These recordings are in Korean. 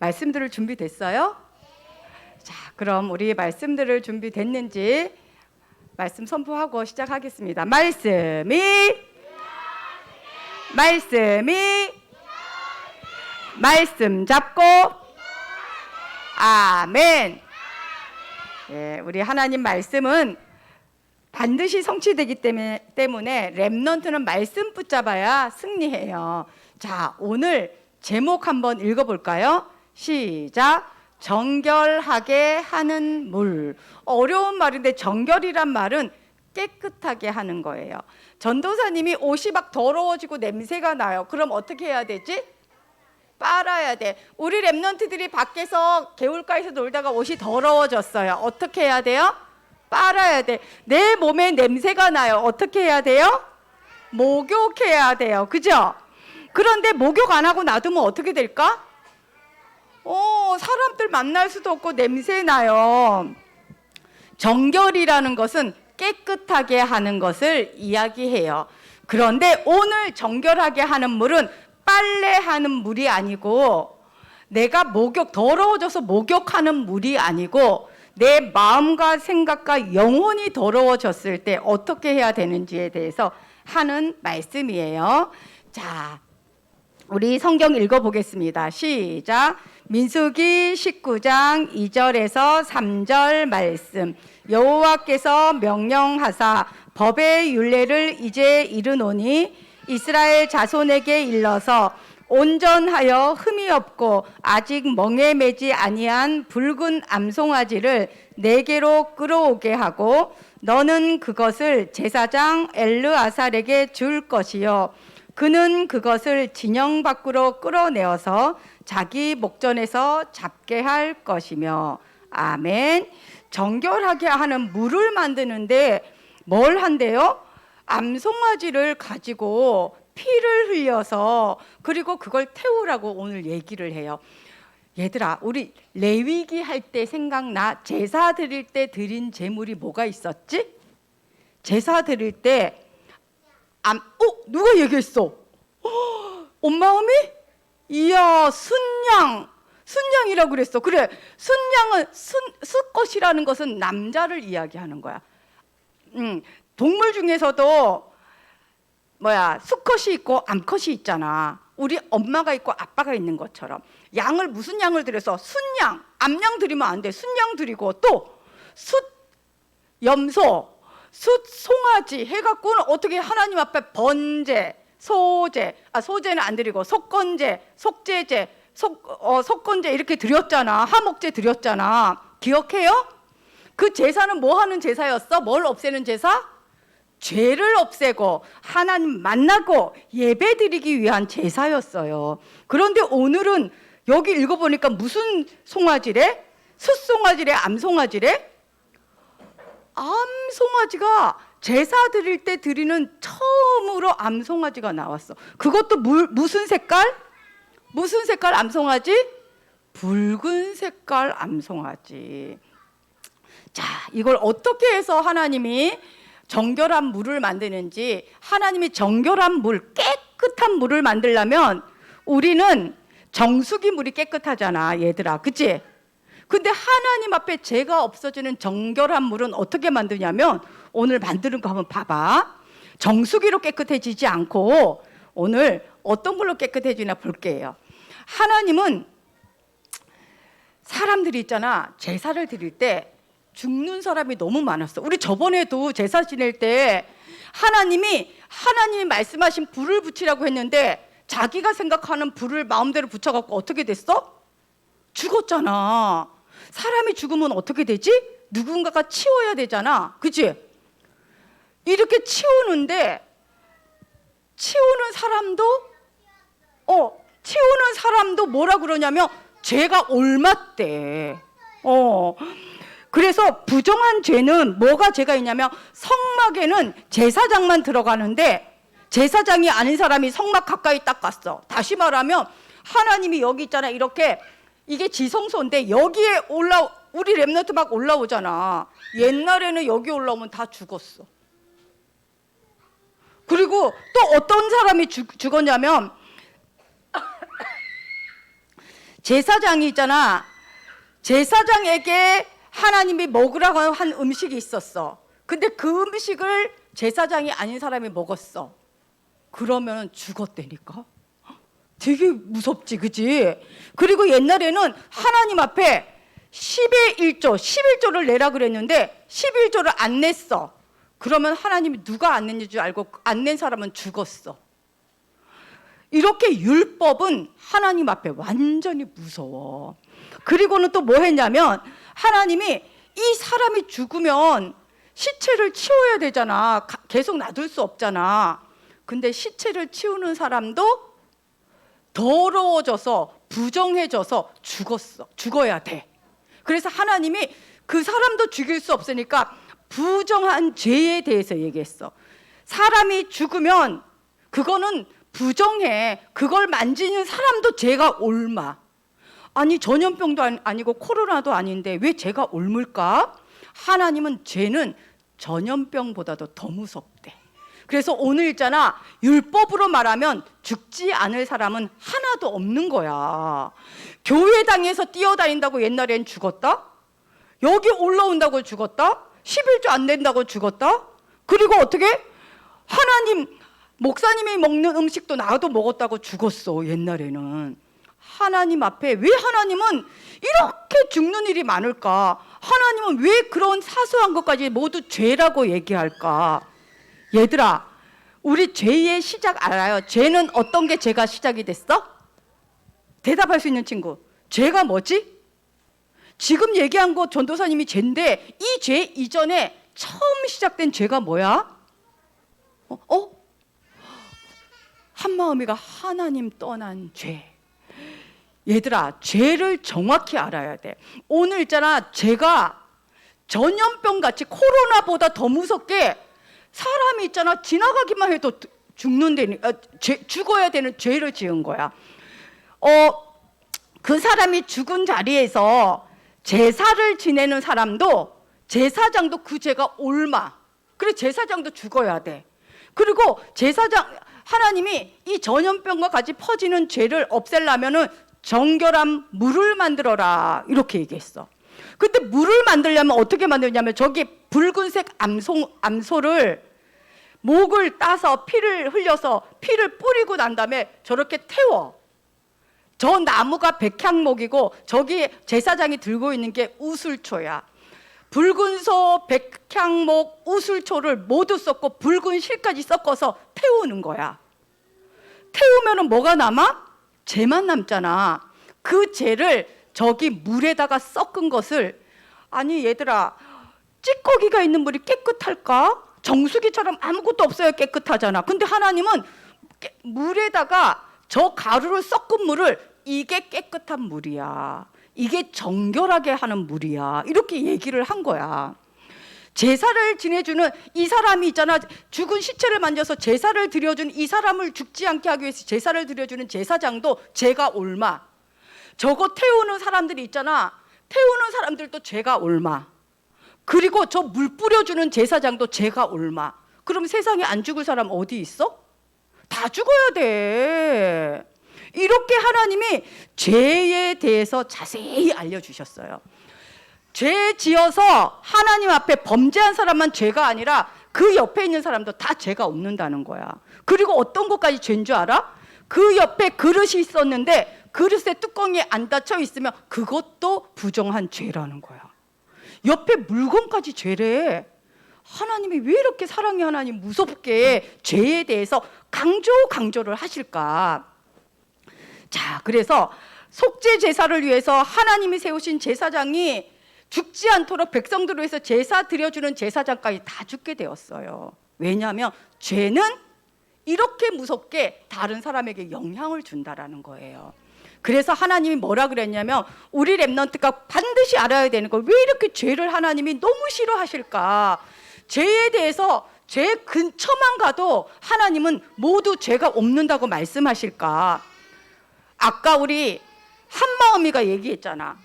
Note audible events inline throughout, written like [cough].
말씀들을 준비됐어요? 자, 그럼 우리 말씀들을 준비됐는지 말씀 선포하고 시작하겠습니다. 말씀이 말씀이 말씀 잡고 아멘. 예, 우리 하나님 말씀은 반드시 성취되기 때문에, 랩넌트는 말씀 붙잡아야 승리해요. 자, 오늘 제목 한번 읽어 볼까요? 시작. 정결하게 하는 물. 어려운 말인데 정결이란 말은 깨끗하게 하는 거예요. 전도사님이 옷이 막 더러워지고 냄새가 나요. 그럼 어떻게 해야 되지? 빨아야 돼. 우리 랩런트들이 밖에서 개울가에서 놀다가 옷이 더러워졌어요. 어떻게 해야 돼요? 빨아야 돼. 내 몸에 냄새가 나요. 어떻게 해야 돼요? 목욕해야 돼요. 그죠? 그런데 목욕 안 하고 놔두면 어떻게 될까? 어, 사람들 만날 수도 없고 냄새 나요. 정결이라는 것은 깨끗하게 하는 것을 이야기해요. 그런데 오늘 정결하게 하는 물은 빨래하는 물이 아니고 내가 목욕 더러워져서 목욕하는 물이 아니고 내 마음과 생각과 영혼이 더러워졌을 때 어떻게 해야 되는지에 대해서 하는 말씀이에요. 자, 우리 성경 읽어보겠습니다. 시작. 민수기 19장 2절에서 3절 말씀. 여호와께서 명령하사 법의 율례를 이제 이르노니 이스라엘 자손에게 일러서 온전하여 흠이 없고 아직 멍에 매지 아니한 붉은 암송아지를 네개로 끌어오게 하고 너는 그것을 제사장 엘르아살에게 줄 것이요 그는 그것을 진영 밖으로 끌어내어서 자기 목전에서 잡게 할 것이며 아멘. 정결하게 하는 물을 만드는데 뭘 한대요? 암송아지를 가지고 피를 흘려서 그리고 그걸 태우라고 오늘 얘기를 해요. 얘들아, 우리 레위기 할 때 생각나? 제사 드릴 때 드린 제물이 뭐가 있었지? 제사 드릴 때 암, 어? 누가 얘기했어? 어, 온 마음이? 이야, 순양. 순양이라고 그랬어. 그래, 순양은 순, 수컷이라는 것은 남자를 이야기하는 거야. 음, 동물 중에서도 뭐야 수컷이 있고 암컷이 있잖아. 우리 엄마가 있고 아빠가 있는 것처럼 양을 무슨 양을 들여서 순양, 암양 들이면 안 돼. 순양 들이고 또 숫 염소, 숫 송아지 해갖고는 어떻게 하나님 앞에 번제, 소제, 아 소제는 안 드리고 속건제, 속제제, 속 어, 속건제 이렇게 드렸잖아. 하목제 드렸잖아. 기억해요? 그 제사는 뭐 하는 제사였어? 뭘 없애는 제사? 죄를 없애고 하나님 만나고 예배 드리기 위한 제사였어요. 그런데 오늘은 여기 읽어보니까 무슨 송아지래? 숫송아지래? 암송아지래? 암송아지가 제사 드릴 때 드리는 처음으로 암송아지가 나왔어. 그것도 물, 무슨 색깔? 무슨 색깔 암송아지? 붉은 색깔 암송아지. 자, 이걸 어떻게 해서 하나님이 정결한 물을 만드는지 하나님이 정결한 물, 깨끗한 물을 만들려면 우리는 정수기 물이 깨끗하잖아, 얘들아. 그치? 근데 하나님 앞에 죄가 없어지는 정결한 물은 어떻게 만드냐면 오늘 만드는 거 한번 봐봐. 정수기로 깨끗해지지 않고 오늘 어떤 걸로 깨끗해지나 볼게요. 하나님은 사람들이 있잖아. 제사를 드릴 때 죽는 사람이 너무 많았어. 우리 저번에도 제사 지낼 때 하나님이 하나님이 말씀하신 불을 붙이라고 했는데 자기가 생각하는 불을 마음대로 붙여갖고 어떻게 됐어? 죽었잖아. 사람이 죽으면 어떻게 되지? 누군가가 치워야 되잖아. 그치? 이렇게 치우는데 치우는 사람도 어 치우는 사람도 뭐라 그러냐면 죄가 옮았대. 어. 그래서 부정한 죄는 뭐가 죄가 있냐면 성막에는 제사장만 들어가는데 제사장이 아닌 사람이 성막 가까이 딱 갔어. 다시 말하면 하나님이 여기 있잖아. 이렇게 이게 지성소인데 여기에 올라 우리 랩너트 막 올라오잖아. 옛날에는 여기 올라오면 다 죽었어. 그리고 또 어떤 사람이 죽, 죽었냐면 [coughs] 제사장이 있잖아. 제사장에게 하나님이 먹으라고 한 음식이 있었어. 근데 그 음식을 제사장이 아닌 사람이 먹었어. 그러면 죽었다니까. 되게 무섭지, 그지? 그리고 옛날에는 하나님 앞에 10의 1조, 11조를 내라 그랬는데 11조를 안 냈어. 그러면 하나님이 누가 안 냈는지 줄 알고 안 낸 사람은 죽었어. 이렇게 율법은 하나님 앞에 완전히 무서워. 그리고는 또 뭐 했냐면 하나님이 이 사람이 죽으면 시체를 치워야 되잖아. 가- 계속 놔둘 수 없잖아. 근데 시체를 치우는 사람도 더러워져서 부정해져서 죽었어. 죽어야 돼. 그래서 하나님이 그 사람도 죽일 수 없으니까 부정한 죄에 대해서 얘기했어. 사람이 죽으면 그거는 부정해. 그걸 만지는 사람도 죄가 옮아. 아니 전염병도 아니- 아니고 코로나도 아닌데 왜 죄가 옮을까? 하나님은 죄는 전염병보다도 더 무섭대. 그래서 오늘 있잖아 율법으로 말하면 죽지 않을 사람은 하나도 없는 거야. 교회당에서 뛰어다닌다고 옛날엔 죽었다? 여기 올라온다고 죽었다? 11조 안 된다고 죽었다? 그리고 어떻게? 하나님, 목사님이 먹는 음식도 나도 먹었다고 죽었어, 옛날에는. 하나님 앞에 왜 하나님은 이렇게 죽는 일이 많을까? 하나님은 왜 그런 사소한 것까지 모두 죄라고 얘기할까? 얘들아, 우리 죄의 시작 알아요? 죄는 어떤 게 죄가 시작이 됐어? 대답할 수 있는 친구. 죄가 뭐지? 지금 얘기한 거 전도사님이 죄인데 이 죄 이전에 처음 시작된 죄가 뭐야? 어? 어? 한마음이가 하나님 떠난 죄. 얘들아, 죄를 정확히 알아야 돼. 오늘 있잖아, 죄가 전염병 같이 코로나보다 더 무섭게 사람이 있잖아, 지나가기만 해도 죽는데, 어, 죄, 죽어야 되는 죄를 지은 거야. 어, 그 사람이 죽은 자리에서 제사를 지내는 사람도 제사장도 그 죄가 옮아. 그래 제사장도 죽어야 돼. 그리고 제사장 하나님이 이 전염병과 같이 퍼지는 죄를 없애려면은 정결한 물을 만들어라 이렇게 얘기했어. 근데 물을 만들려면 어떻게 만들냐면 저기 붉은색 암소 암소를 목을 따서 피를 흘려서 피를 뿌리고 난 다음에 저렇게 태워. 저 나무가 백향목이고 저기 제사장이 들고 있는 게 우슬초야. 붉은 소, 백향목, 우슬초를 모두 섞고 붉은 실까지 섞어서 태우는 거야. 태우면은 뭐가 남아? 재만 남잖아. 그 재를 저기 물에다가 섞은 것을 아니 얘들아 찌꺼기가 있는 물이 깨끗할까? 정수기처럼 아무것도 없어야 깨끗하잖아. 근데 하나님은 깨- 물에다가 저 가루를 섞은 물을 이게 깨끗한 물이야. 이게 정결하게 하는 물이야. 이렇게 얘기를 한 거야. 제사를 지내주는 이 사람이 있잖아. 죽은 시체를 만져서 제사를 드려주는 이 사람을 죽지 않게 하기 위해서 제사를 드려주는 제사장도 죄가 옮아. 저거 태우는 사람들이 있잖아. 태우는 사람들도 죄가 옮아. 그리고 저 물 뿌려주는 제사장도 죄가 옮아. 그럼 세상에 안 죽을 사람 어디 있어? 다 죽어야 돼. 이렇게 하나님이 죄에 대해서 자세히 알려주셨어요. 죄 지어서 하나님 앞에 범죄한 사람만 죄가 아니라 그 옆에 있는 사람도 다 죄가 없는다는 거야. 그리고 어떤 것까지 죄인 줄 알아? 그 옆에 그릇이 있었는데 그릇에 뚜껑이 안 닫혀 있으면 그것도 부정한 죄라는 거야. 옆에 물건까지 죄래. 하나님이 왜 이렇게 사랑의 하나님 무섭게 죄에 대해서 강조 강조를 하실까? 자, 그래서 속죄 제사를 위해서 하나님이 세우신 제사장이 죽지 않도록 백성들을 위해서 제사 드려주는 제사장까지 다 죽게 되었어요. 왜냐하면 죄는 이렇게 무섭게 다른 사람에게 영향을 준다라는 거예요. 그래서 하나님이 뭐라 그랬냐면 우리 랩넌트가 반드시 알아야 되는 거왜 이렇게 죄를 하나님이 너무 싫어하실까? 죄에 대해서 죄 근처만 가도 하나님은 모두 죄가 없는다고 말씀하실까? 아까 우리 한마음이가 얘기했잖아.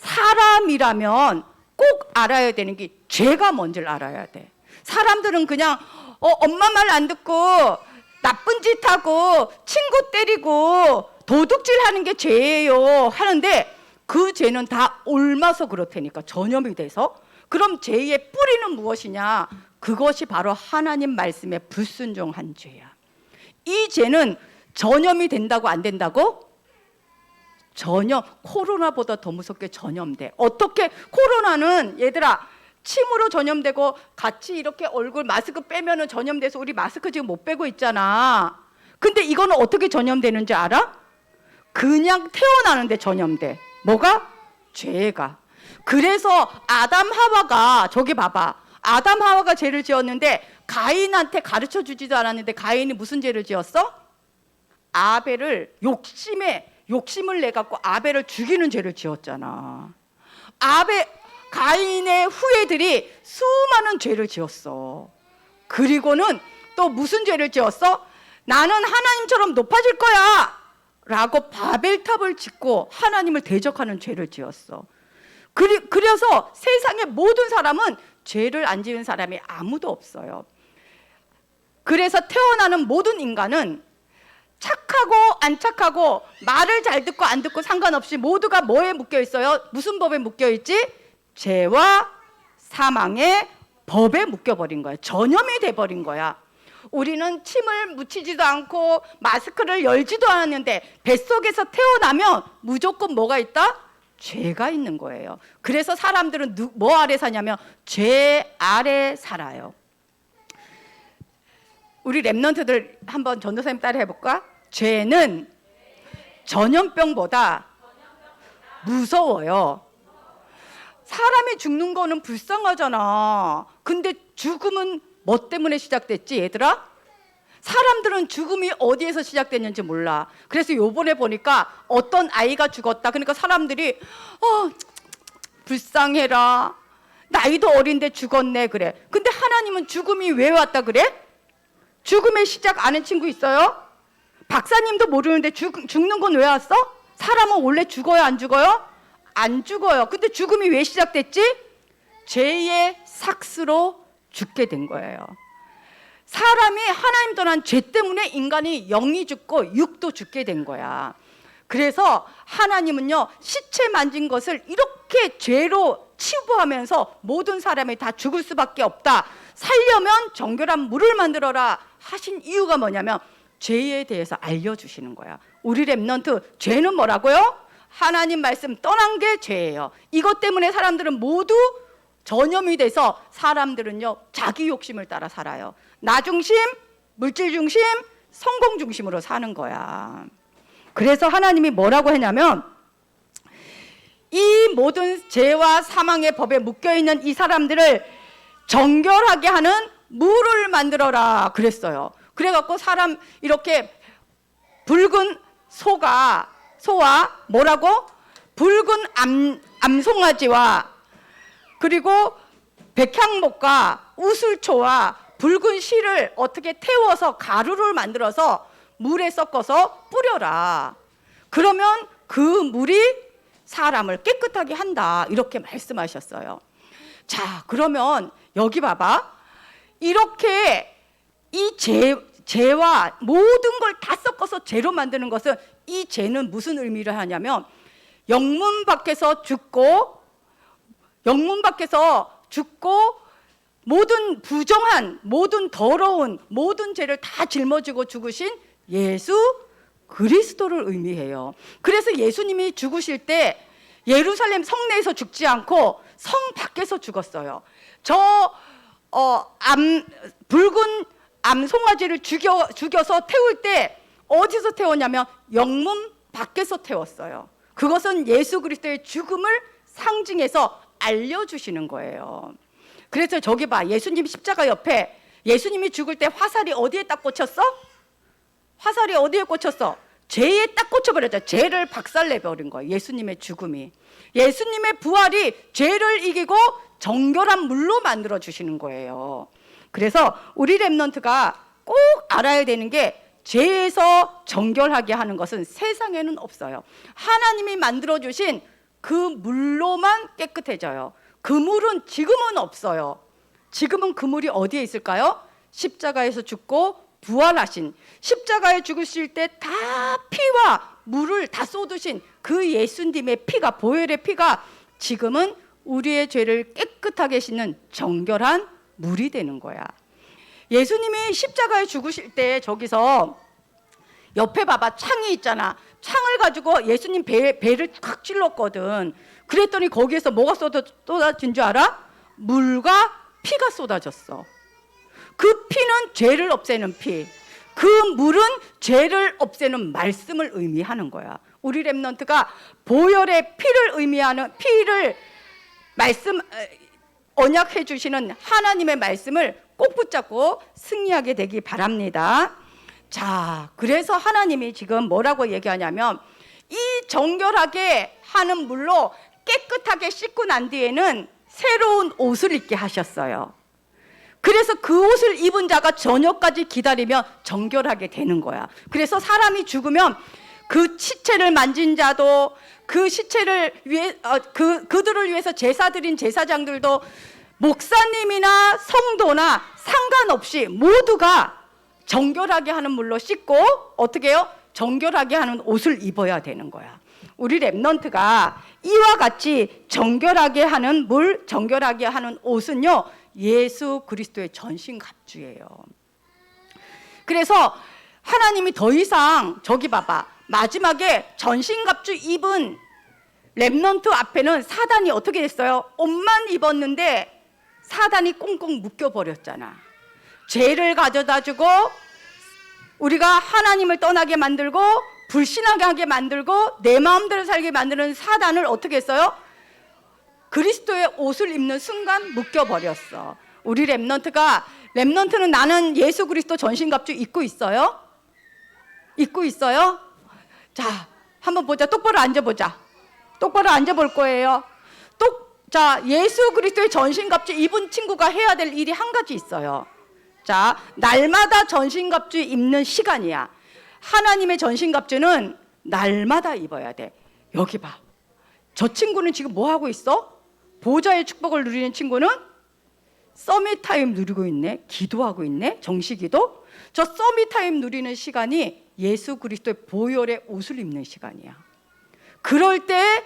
사람이라면 꼭 알아야 되는 게 죄가 뭔지를 알아야 돼. 사람들은 그냥 어, 엄마 말 안 듣고 나쁜 짓 하고 친구 때리고 도둑질하는 게 죄예요 하는데 그 죄는 다 옮아서 그렇다니까 전염이 돼서 그럼 죄의 뿌리는 무엇이냐? 그것이 바로 하나님 말씀에 불순종한 죄야. 이 죄는 전염이 된다고 안 된다고? 전염 코로나보다 더 무섭게 전염돼. 어떻게 코로나는 얘들아 침으로 전염되고 같이 이렇게 얼굴 마스크 빼면은 전염돼서 우리 마스크 지금 못 빼고 있잖아. 근데 이거는 어떻게 전염되는지 알아? 그냥 태어나는데 전염돼. 뭐가? 죄가. 그래서 아담 하와가 저기 봐봐. 아담 하와가 죄를 지었는데 가인한테 가르쳐 주지도 않았는데 가인이 무슨 죄를 지었어? 아벨을 욕심에 욕심을 내 갖고 아벨을 죽이는 죄를 지었잖아. 아벨 가인의 후예들이 수많은 죄를 지었어. 그리고는 또 무슨 죄를 지었어? 나는 하나님처럼 높아질 거야. 라고 바벨탑을 짓고 하나님을 대적하는 죄를 지었어. 그리, 그래서 세상의 모든 사람은 죄를 안 지은 사람이 아무도 없어요. 그래서 태어나는 모든 인간은 착하고 안 착하고 말을 잘 듣고 안 듣고 상관없이 모두가 뭐에 묶여 있어요? 무슨 법에 묶여 있지? 죄와 사망의 법에 묶여 버린 거야. 전염이 돼 버린 거야. 우리는 침을 묻히지도 않고 마스크를 열지도 않았는데 뱃속에서 태어나면 무조건 뭐가 있다? 죄가 있는 거예요. 그래서 사람들은 누, 뭐 아래 사냐면 죄 아래 살아요. 우리 랩런트들 한번 전도사님 따라 해볼까? 죄는 전염병보다 무서워요. 사람이 죽는 거는 불쌍하잖아. 근데 죽음은 뭐 때문에 시작됐지, 얘들아? 사람들은 죽음이 어디에서 시작됐는지 몰라. 그래서 요번에 보니까 어떤 아이가 죽었다. 그러니까 사람들이 어, 불쌍해라. 나이도 어린데 죽었네 그래. 근데 하나님은 죽음이 왜 왔다 그래? 죽음의 시작 아는 친구 있어요? 박사님도 모르는데 죽, 죽는 건 왜 왔어? 사람은 원래 죽어요, 안 죽어요? 안 죽어요. 근데 죽음이 왜 시작됐지? 죄의 삭스로 죽게 된 거예요. 사람이 하나님 떠난 죄 때문에 인간이 영이 죽고 육도 죽게 된 거야. 그래서 하나님은요, 시체 만진 것을 이렇게 죄로 치부하면서 모든 사람이 다 죽을 수밖에 없다. 살려면 정결한 물을 만들어라 하신 이유가 뭐냐면 죄에 대해서 알려주시는 거야. 우리 랩넌트 죄는 뭐라고요? 하나님 말씀 떠난 게 죄예요. 이것 때문에 사람들은 모두 전염이 돼서 사람들은요 자기 욕심을 따라 살아요. 나 중심, 물질 중심, 성공 중심으로 사는 거야. 그래서 하나님이 뭐라고 했냐면 이 모든 죄와 사망의 법에 묶여 있는 이 사람들을 정결하게 하는 물을 만들어라 그랬어요. 그래갖고 사람 이렇게 붉은 소가 소와 뭐라고 붉은 암 암송아지와 그리고 백향목과 우슬초와 붉은 실을 어떻게 태워서 가루를 만들어서 물에 섞어서 뿌려라. 그러면 그 물이 사람을 깨끗하게 한다. 이렇게 말씀하셨어요. 자, 그러면 여기 봐봐. 이렇게 이 죄, 죄와 모든 걸 다 섞어서 죄로 만드는 것은 이 죄는 무슨 의미를 하냐면 영문 밖에서 죽고 영문 밖에서 죽고 모든 부정한 모든 더러운 모든 죄를 다 짊어지고 죽으신 예수 그리스도를 의미해요. 그래서 예수님이 죽으실 때 예루살렘 성내에서 죽지 않고 성 밖에서 죽었어요. 저 어, 암, 붉은 암송아지를 죽여, 죽여서 태울 때 어디서 태웠냐면 영문 밖에서 태웠어요. 그것은 예수 그리스도의 죽음을 상징해서 알려주시는 거예요. 그래서 저기 봐. 예수님 십자가 옆에 예수님이 죽을 때 화살이 어디에 딱 꽂혔어? 화살이 어디에 꽂혔어? 죄에 딱 꽂혀버렸죠. 죄를 박살내버린 거예요. 예수님의 죽음이. 예수님의 부활이 죄를 이기고 정결한 물로 만들어 주시는 거예요. 그래서 우리 랩런트가 꼭 알아야 되는 게 죄에서 정결하게 하는 것은 세상에는 없어요. 하나님이 만들어 주신 그 물로만 깨끗해져요. 그 물은 지금은 없어요. 지금은 그 물이 어디에 있을까요? 십자가에서 죽고 부활하신 십자가에 죽으실 때 다 피와 물을 다 쏟으신 그 예수님의 피가 보혈의 피가 지금은 우리의 죄를 깨끗하게 씻는 정결한 물이 되는 거야. 예수님이 십자가에 죽으실 때 저기서 옆에 봐봐 창이 있잖아. 창을 가지고 예수님 배, 배를 탁 찔렀거든. 그랬더니 거기에서 뭐가 쏟아, 쏟아진 줄 알아? 물과 피가 쏟아졌어. 그 피는 죄를 없애는 피. 그 물은 죄를 없애는 말씀을 의미하는 거야. 우리 랩런트가 보혈의 피를 의미하는 피를 말씀 어, 언약해 주시는 하나님의 말씀을 꼭 붙잡고 승리하게 되기 바랍니다. 자, 그래서 하나님이 지금 뭐라고 얘기하냐면 이 정결하게 하는 물로 깨끗하게 씻고 난 뒤에는 새로운 옷을 입게 하셨어요. 그래서 그 옷을 입은 자가 저녁까지 기다리면 정결하게 되는 거야. 그래서 사람이 죽으면 그 시체를 만진 자도 그 시체를 위해 어, 그 그들을 위해서 제사 드린 제사장들도 목사님이나 성도나 상관없이 모두가 정결하게 하는 물로 씻고 어떻게 해요? 정결하게 하는 옷을 입어야 되는 거야. 우리 랩넌트가 이와 같이 정결하게 하는 물, 정결하게 하는 옷은요. 예수 그리스도의 전신 갑주예요. 그래서 하나님이 더 이상 저기 봐봐. 마지막에 전신 갑주 입은 랩넌트 앞에는 사단이 어떻게 됐어요? 옷만 입었는데 사단이 꽁꽁 묶여 버렸잖아. 죄를 가져다 주고 우리가 하나님을 떠나게 만들고 불신하게 만들고 내 마음대로 살게 만드는 사단을 어떻게 했어요? 그리스도의 옷을 입는 순간 묶여 버렸어. 우리 랩넌트가 랩넌트는 나는 예수 그리스도 전신갑주 입고 있어요? 입고 있어요? 자, 한번 보자. 똑바로 앉아 보자. 똑바로 앉아 볼 거예요. 똑 자, 예수 그리스도의 전신갑주 입은 친구가 해야 될 일이 한 가지 있어요. 자, 날마다 전신갑주 입는 시간이야. 하나님의 전신갑주는 날마다 입어야 돼. 여기 봐. 저 친구는 지금 뭐 하고 있어? 보좌의 축복을 누리는 친구는 서밋 타임 누리고 있네. 기도하고 있네. 정시기도. 저 서밋 타임 누리는 시간이 예수 그리스도의 보혈의 옷을 입는 시간이야. 그럴 때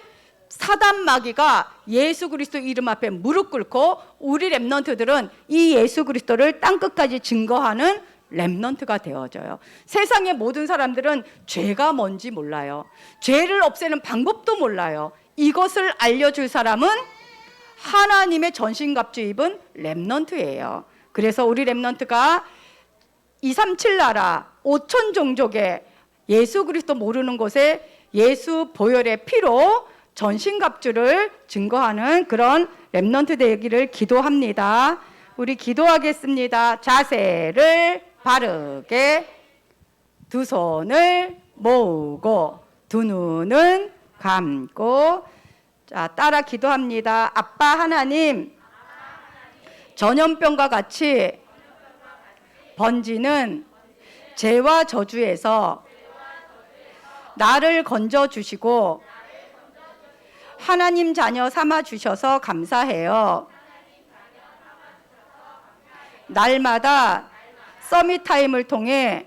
사단 마귀가 예수 그리스도 이름 앞에 무릎 꿇고 우리 랩넌트들은 이 예수 그리스도를 땅 끝까지 증거하는 랩넌트가 되어져요. 세상의 모든 사람들은 죄가 뭔지 몰라요. 죄를 없애는 방법도 몰라요. 이것을 알려줄 사람은 하나님의 전신갑주 입은 랩넌트예요. 그래서 우리 랩넌트가 237 나라 5천 종족의 예수 그리스도 모르는 곳에 예수 보혈의 피로 전신갑주를 증거하는 그런 랩넌트 되기를 기도합니다. 우리 기도하겠습니다. 자세를 바르게 두 손을 모으고 두 눈은 감고 자 따라 기도합니다. 아빠 하나님 전염병과 같이 번지는 죄와 저주에서 나를 건져 주시고 하나님 자녀 삼아 주셔서 감사해요. 날마다 서밋 타임을 통해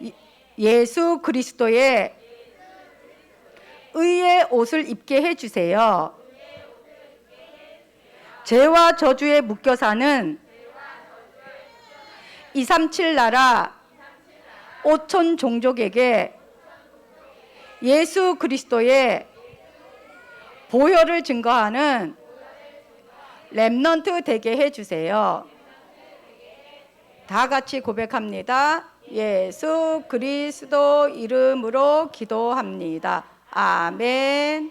이- 예수 그리스도의 의의 옷을 입게 해 주세요. 죄와 저주에 묶여 사는 237 나라 5천 종족에게 예수 그리스도의 보혈을 증거하는 랩넌트 되게 해 주세요. 다 같이 고백합니다. 예수 그리스도 이름으로 기도합니다. 아멘.